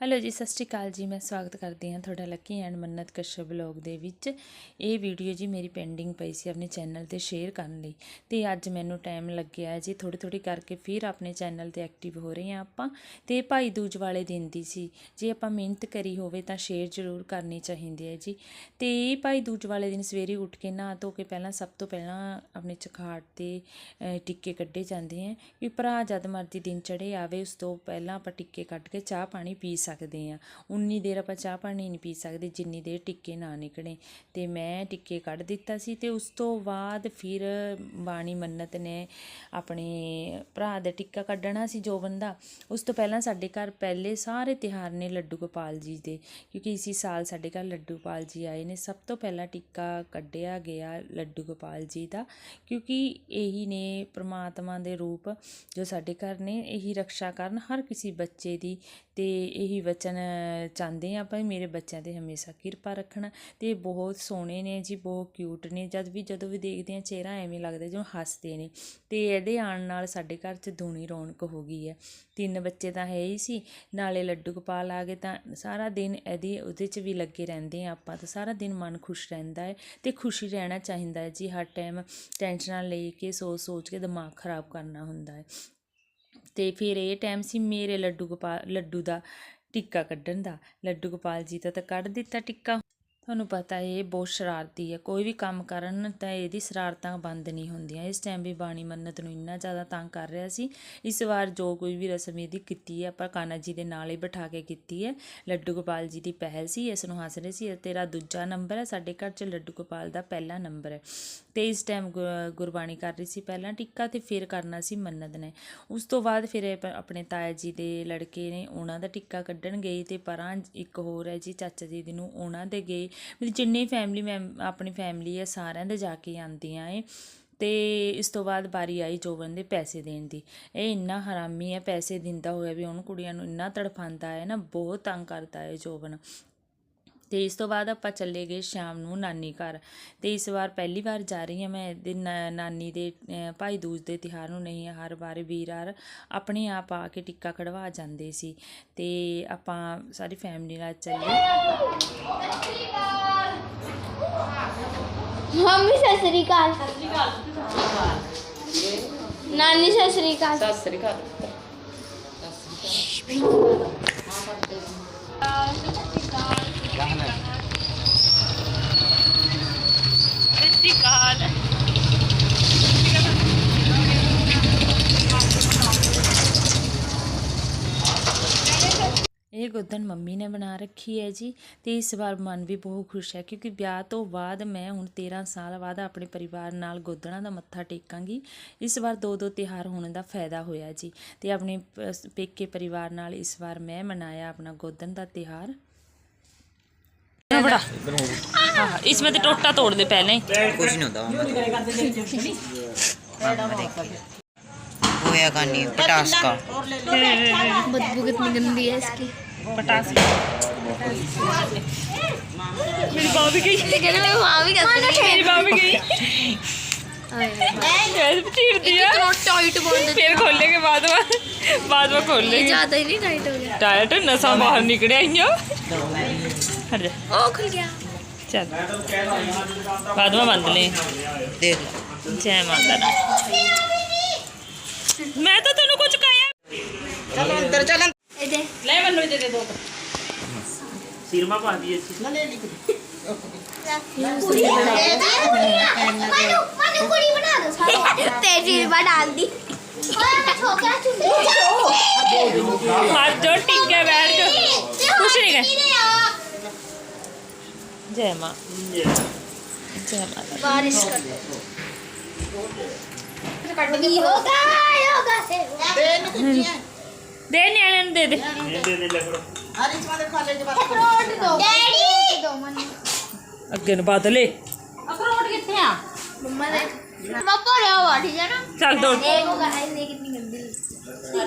Hello ਜੀ, ਸਤਿ ਸ਼੍ਰੀ ਅਕਾਲ ਜੀ। ਮੈਂ ਸਵਾਗਤ ਕਰਦੀ ਹਾਂ ਤੁਹਾਡਾ Lucky and Mannat Kashyap blog ਦੇ ਵਿੱਚ। ਇਹ ਵੀਡੀਓ ਜੀ ਮੇਰੀ ਪੈਂਡਿੰਗ ਪਈ ਸੀ ਆਪਣੇ ਚੈਨਲ ਤੇ ਸ਼ੇਅਰ ਕਰਨ ਲਈ। ਤੇ ਅੱਜ ਮੈਨੂੰ ਟਾਈਮ ਲੱਗਿਆ ਹੈ ਜੀ ਥੋੜੀ ਥੋੜੀ ਕਰਕੇ ਫਿਰ ਆਪਣੇ ਚੈਨਲ ਤੇ ਐਕਟਿਵ ਹੋ ਰਹੇ ਹਾਂ ਆਪਾਂ। ਤੇ ਭਾਈ ਦੂਜ ਵਾਲੇ ਦਿਨ ਦੀ ਸੀ। ਜੇ ਆਪਾਂ ਮਿਹਨਤ ਕਰੀ ਹੋਵੇ ਤਾਂ ਸ਼ੇਅਰ ਜ਼ਰੂਰ ਕਰਨੀ ਚਾਹੀਦੀ ਹੈ ਜੀ। ਤੇ ਇਹ ਭਾਈ ਦੂਜ ਵਾਲੇ ਦਿਨ ਸਵੇਰੇ ਉੱਠ ਕੇ ਨਹਾ ਧੋ ਕੇ ਪਹਿਲਾਂ ਸਭ ਤੋਂ ਪਹਿਲਾਂ ਆਪਣੇ ਚਖਾਟ ਤੇ ਟਿੱਕੇ ਕੱਢੇ ਜਾਂਦੇ ਹੈ। ਵੀ ਭਰਾ ਜਦ ਮਰਜ਼ੀ ਦਿਨ ਚੜੇ ਆਵੇ, ਉਸ ਤੋਂ ਪਹਿਲਾਂ ਆਪਾਂ ਟਿੱਕੇ ਕੱਢ ਕੇ ਚਾਹ ਪਾਣੀ ਪੀ ਸਕਦੇ ਹਾਂ। ਉਨੀ ਦੇਰ ਆਪਾਂ ਚਾਹ ਪਾਣੀ ਨਹੀਂ ਪੀ ਸਕਦੇ, ਜਿੰਨੀ ਦੇਰ ਟਿੱਕੇ ਨਾ ਨਿਕਲੇ। ਅਤੇ ਮੈਂ ਟਿੱਕੇ ਕੱਢ ਦਿੱਤਾ ਸੀ ਅਤੇ ਉਸ ਤੋਂ ਬਾਅਦ ਫਿਰ ਬਾਣੀ ਮੰਨਤ ਨੇ ਆਪਣੇ ਭਰਾ ਦਾ ਟਿੱਕਾ ਕੱਢਣਾ ਸੀ ਜੋ ਬੰਦਾ। ਉਸ ਤੋਂ ਪਹਿਲਾਂ ਸਾਡੇ ਘਰ ਪਹਿਲੇ ਸਾਰੇ ਤਿਹਾਰ ਨੇ ਲੱਡੂ ਗੋਪਾਲ ਜੀ ਦੇ, ਕਿਉਂਕਿ ਇਸੀ ਸਾਲ ਸਾਡੇ ਘਰ ਲੱਡੂ ਗੋਪਾਲ ਜੀ ਆਏ ਨੇ। ਸਭ ਤੋਂ ਪਹਿਲਾਂ ਟਿੱਕਾ ਕੱਢਿਆ ਗਿਆ ਲੱਡੂ ਗੋਪਾਲ ਜੀ ਦਾ, ਕਿਉਂਕਿ ਇਹੀ ਨੇ ਪ੍ਰਮਾਤਮਾ ਦੇ ਰੂਪ ਜੋ ਸਾਡੇ ਘਰ ਨੇ। ਇਹੀ ਰੱਖਿਆ ਕਰਨ ਹਰ ਕਿਸੇ ਬੱਚੇ ਦੀ ਤੇ ਇਹੀ ਵਚਨ ਚਾਹੁੰਦੇ ਹਾਂ ਆਪਾਂ ਵੀ ਮੇਰੇ ਬੱਚਿਆਂ ਤੇ ਹਮੇਸ਼ਾ ਕਿਰਪਾ ਰੱਖਣਾ ਅਤੇ ਬਹੁਤ ਸੋਹਣੇ ਨੇ ਜੀ, ਬਹੁਤ ਕਿਊਟ ਨੇ। ਜਦ ਵੀ, ਜਦੋਂ ਵੀ ਦੇਖਦੇ ਹਾਂ ਚਿਹਰਾ ਐਵੇਂ ਲੱਗਦਾ ਜਿਵੇਂ ਹੱਸਦੇ ਨੇ। ਅਤੇ ਇਹਦੇ ਆਉਣ ਨਾਲ ਸਾਡੇ ਘਰ 'ਚ ਦੂਣੀ ਰੌਣਕ ਹੋ ਗਈ ਹੈ। ਤਿੰਨ ਬੱਚੇ ਤਾਂ ਹੈ ਹੀ ਸੀ, ਨਾਲੇ ਲੱਡੂ ਗੋਪਾਲ ਆ ਗਏ ਤਾਂ ਸਾਰਾ ਦਿਨ ਇਹਦੀ ਉਹਦੇ 'ਚ ਵੀ ਲੱਗੇ ਰਹਿੰਦੇ ਆ ਆਪਾਂ ਤਾਂ। ਸਾਰਾ ਦਿਨ ਮਨ ਖੁਸ਼ ਰਹਿੰਦਾ ਹੈ ਤੇ ਖੁਸ਼ੀ ਰਹਿਣਾ ਚਾਹੀਦਾ ਹੈ ਜੀ। ਹਰ ਟਾਈਮ ਟੈਨਸ਼ਨਾਂ ਲੈ ਕੇ, ਸੋਚ ਸੋਚ ਕੇ ਦਿਮਾਗ ਖਰਾਬ ਕਰਨਾ ਹੁੰਦਾ ਹੈ। ਤੇ ਫਿਰ ਇਹ ਟਾਈਮ ਸੀ ਮੇਰੇ ਲੱਡੂ ਗੋਪਾਲ, ਲੱਡੂ ਦਾ ਟਿੱਕਾ ਕੱਢਣ ਦਾ। ਲੱਡੂ ਗੋਪਾਲ ਜੀ ਦਾ ਤਾਂ ਕੱਢ ਦਿੱਤਾ ਟਿੱਕਾ। ਤੁਹਾਨੂੰ ਪਤਾ ਇਹ ਬਹੁਤ ਸ਼ਰਾਰਤੀ ਹੈ। ਕੋਈ ਵੀ ਕੰਮ ਕਰਨ ਤਾਂ ਇਹਦੀ ਸ਼ਰਾਰਤਾਂ ਬੰਦ ਨਹੀਂ ਹੁੰਦੀਆਂ। ਇਸ ਟਾਈਮ ਵੀ ਬਾਣੀ ਮੰਨਤ ਨੂੰ ਇੰਨਾ ਜ਼ਿਆਦਾ ਤੰਗ ਕਰ ਰਿਹਾ ਸੀ। ਇਸ ਵਾਰ ਜੋ ਕੋਈ ਵੀ ਰਸਮ ਇਹਦੀ ਕੀਤੀ ਹੈ, ਆਪਾਂ ਕਾਨਾ ਜੀ ਦੇ ਨਾਲ ਹੀ ਬਿਠਾ ਕੇ ਕੀਤੀ ਹੈ। ਲੱਡੂ ਗੋਪਾਲ ਜੀ ਦੀ ਪਹਿਲ ਸੀ, ਇਸ ਨੂੰ ਹੱਸ ਰਹੇ ਸੀ ਤੇਰਾ ਦੂਜਾ ਨੰਬਰ ਹੈ। ਸਾਡੇ ਘਰ 'ਚ ਲੱਡੂ ਗੋਪਾਲ ਦਾ ਪਹਿਲਾ ਨੰਬਰ ਹੈ। ਤੇ ਇਸ ਟਾਈਮ ਗੁਰਬਾਣੀ ਕਰ ਰਹੀ ਸੀ ਪਹਿਲਾਂ ਟਿੱਕਾ ਤੇ ਫਿਰ ਕਰਨਾ ਸੀ ਮੰਨਤ ਨੇ। ਉਸ ਤੋਂ ਬਾਅਦ ਫਿਰ ਇਹ ਆਪਣੇ ਤਾਇਆ ਜੀ ਦੇ ਲੜਕੇ ਨੇ ਉਹਨਾਂ ਦਾ ਟਿੱਕਾ ਕੱਢਣ ਗਏ ਤੇ ਪਰਾਂ ਇੱਕ ਹੋਰ ਹੈ ਜੀ, ਚਾਚਾ ਜੀ ਦੀ ਨੂੰ ਉਹਨਾਂ ਦੇ ਗਏ। ਮੇਰੀ ਜਿੰਨੀ ਫੈਮਿਲੀ ਮੈਂ ਆਪਣੀ ਫੈਮਿਲੀ ਹੈ ਸਾਰਿਆਂ ਦੇ ਜਾ ਕੇ ਆਉਂਦੀਆਂ ਏ। ਤੇ ਇਸ ਤੋਂ ਬਾਅਦ ਵਾਰੀ ਆਈ ਜੋਬਨ ਦੇ ਪੈਸੇ ਦੇਣ ਦੀ। ਇਹ ਇੰਨਾ ਹਰਾਮੀ ਹੈ ਪੈਸੇ ਦਿੰਦਾ ਹੋਇਆ ਵੀ ਉਹਨੂੰ ਕੁੜੀਆਂ ਨੂੰ ਇੰਨਾ ਤੜਫਾਂਦਾ ਹੈ ਨਾ, ਬਹੁਤ ਤੰਗ ਕਰਦਾ ਹੈ ਜੋਬਨ। ਤੇ ਇਸ ਤੋਂ ਬਾਅਦ ਆਪਾਂ ਚੱਲੇ ਗਏ ਸ਼ਾਮ ਨੂੰ ਨਾਨੀ ਘਰ। ਤੇ ਇਸ ਵਾਰ ਪਹਿਲੀ ਵਾਰ ਜਾ ਰਹੀ ਹਾਂ ਮੈਂ ਇਹਦੇ ਨਾਨੀ ਦੇ ਭਾਈ ਦੂਜ ਦੇ ਤਿਉਹਾਰ ਨੂੰ ਨਹੀਂ ਹਰ ਵਾਰ ਵੀਰਾਰ ਆਪਣੇ ਆਪ ਆ ਕੇ ਟਿੱਕਾ ਕਢਵਾ ਜਾਂਦੇ ਸੀ। ਤੇ ਆਪਾਂ ਸਾਰੀ ਫੈਮਿਲੀ ਨਾਲ ਚੱਲੇ। ਮੰਮੀ ਸਤਿ ਸ੍ਰੀ ਅਕਾਲ। ਨਾਨੀ ਸਤਿ ਸ੍ਰੀ ਅਕਾਲ। ਸਤਿ ਸ੍ਰੀ ਅਕਾਲ ਇਹ ਗੁੱਦਨ ਮੰਮੀ ਨੇ ਬਣਾ ਰੱਖੀ ਹੈ ਜੀ ਤੇ ਇਸ ਵਾਰ ਮਨ ਵੀ ਬਹੁਤ ਖੁਸ਼ ਹੈ ਕਿਉਂਕਿ ਵਿਆਹ ਤੋਂ ਬਾਅਦ ਮੈਂ ਹੁਣ 13 ਸਾਲ ਬਾਅਦ ਆਪਣੇ ਪਰਿਵਾਰ ਨਾਲ ਗੋਦਣਾ ਦਾ ਮੱਥਾ ਟੇਕਾਂਗੀ ਇਸ ਵਾਰ ਦੋ ਦੋ ਤਿਹਾਰ ਹੋਣ ਦਾ ਫਾਇਦਾ ਹੋਇਆ ਜੀ ਤੇ ਆਪਣੇ ਪ- ਪੇਕੇ ਪਰਿਵਾਰ ਨਾਲ ਇਸ ਵਾਰ ਮੈਂ ਮਨਾਇਆ ਆਪਣਾ ਗੋਦਨ ਦਾ ਤਿਹਾਰ ਬੜਾ ਹਾਂ इसमें तो टोटा तोड़ दे पहले ही ਕੁਝ ਨਹੀਂ ਹੁੰਦਾ ਹੋਇਆ ਕਾਨੀ ਪਟਾਸ का बदबू कितनी गंदी है इसकी ਪਟਾਸੀ। ਮੈਂ ਬਾਹਰ ਨਿਕੜਿਆ ਇੰਨੋ ਬੰਦ ਲੈ ਜੈ ਮਾਤਾ ਦਾ। ਮੈਂ ਤਾਂ ਤੈਨੂੰ ਕੁਝ ਕਹਿਆ ਚਲੋ ਅੰਦਰ ਚਲ मनु दे दे दो सिरमा पा दिए तेजी डाल दी हाथ जो टिक के बैठ जाओ कुछ नहीं कह जय माँ जय माता बारिश कर योगा योगा से ਦੇ ਨਿਆਣੇ ਨੂੰ ਦੇ ਦੇ। ਅੱਗੇ ਨੂੰ ਬਾਤ ਅਖਰੋਟ ਕਿੱਥੇ ਆ ਮੰਮਾ ਦੇ ਮੰਮਾ ਭਰਿਆ ਹੋਆ ਠੀਕ ਹੈ ਨਾ? ਚੱਲ ਦੋ ਦੇਖੋ ਗਾਇਸ ਇਹ ਕਿੰਨੀ ਗੰਦੀ।